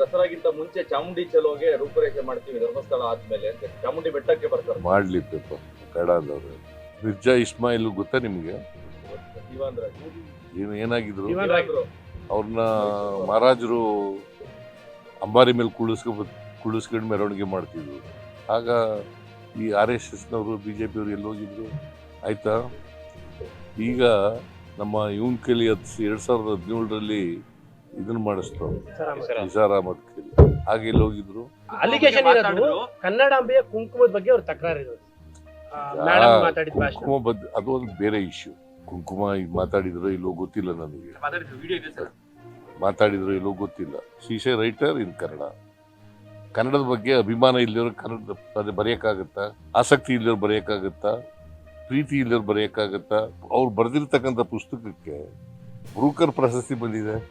ದಸರಾಗಿಂತ ಮುಂಚೆ ಚಾಮುಂಡಿ ಚಲೋಗೆ ರೂಪುರೇಷೆ ಮಾಡ್ತೀವಿ ಧರ್ಮಸ್ಥಳ ಆದ್ಮೇಲೆ ಅಂತ ಚಾಮುಂಡಿ ಬೆಟ್ಟಕ್ಕೆ ಬರ್ತಾರೆ. ಮಾಡ್ಲಿ ಪೇಪರ್ ಬೇಡ ಅಂದವ್ರು. ಮಿರ್ಜಾ ಇಸ್ಮಾಯಿಲ್ ಗೊತ್ತಾ ನಿಮಗೆ. ಏನು ಏನಾಗಿದ್ರು? ಅವ್ರನ್ನ ಮಹಾರಾಜರು ಅಂಬಾರಿ ಮೇಲೆ ಕುಳಿಸ್ಕ ಕುಳಿಸ್ಕೊಂಡು ಮೆರವಣಿಗೆ ಮಾಡ್ತಿದ್ರು. ಆಗ ಈ ಆರ್ ಎಸ್ ಎಸ್ನವರು ಬಿ ಜೆ ಪಿಯವರು ಎಲ್ಲಿ ಹೋಗಿದ್ರು ಆಯ್ತಾ? ಈಗ ನಮ್ಮ ಇವನ್ ಕೈಲಿ ಹತ್ತು ಎರಡು ಸಾವಿರದ ಹದಿನೇಳರಲ್ಲಿ ಇದನ್ನ ಮಾಡಿಸ್ತು. ನಿಸಾರ್ ಅಹಮದ್ ಹಾಗೆ ಇಲ್ಲಿ ಹೋಗಿದ್ರು. ಅಲಿಗೇಷನ್ ಇರೋದು ಕನ್ನಡಾಂಬೆಯ ಕುಂಕುಮದ ಬಗ್ಗೆ ಅವ್ರ ತಕರಾರು ಇರೋದು. ಮೇಡಮ್ ಮಾತಾಡಿದ ಭಾಷಣ. ಕುಂಕುಮ ಬದ್ ಅದು ಒಂದು ಬೇರೆ ಇಶ್ಯೂ ಕುಂಕುಮ ಈಗ ಮಾತಾಡಿದ್ರು ಇಲ್ಲೋ ಗೊತ್ತಿಲ್ಲ ನನಗೆ. ಮಾತಾಡಿದ್ರು ಇಲ್ಲೋ ಗೊತ್ತಿಲ್ಲ. ಶೀಶೆ ರೈಟರ್ ಇನ್ ಕನ್ನಡ ಕನ್ನಡದ ಬಗ್ಗೆ ಅಭಿಮಾನ ಇಲ್ಲಿರೋ ಕನ್ನಡ ಬರೆ- ಬರೆಯಕ್ಕಾಗತ್ತಾ? ಆಸಕ್ತಿ ಇಲ್ಲಿರೋ ಬರೆಯಕ್ಕಾಗತ್ತಾ? ಪ್ರೀತಿ ಇಲ್ಲಿರೋ ಬರೆಯಕ್ಕಾಗತ್ತಾ? ಅವ್ರು ಬರೆದಿರ್ತಕ್ಕಂಥ ಪುಸ್ತಕಕ್ಕೆ ಬ್ರೂಕರ್ ಪ್ರಶಸ್ತಿ ಬಂದಿದೆ.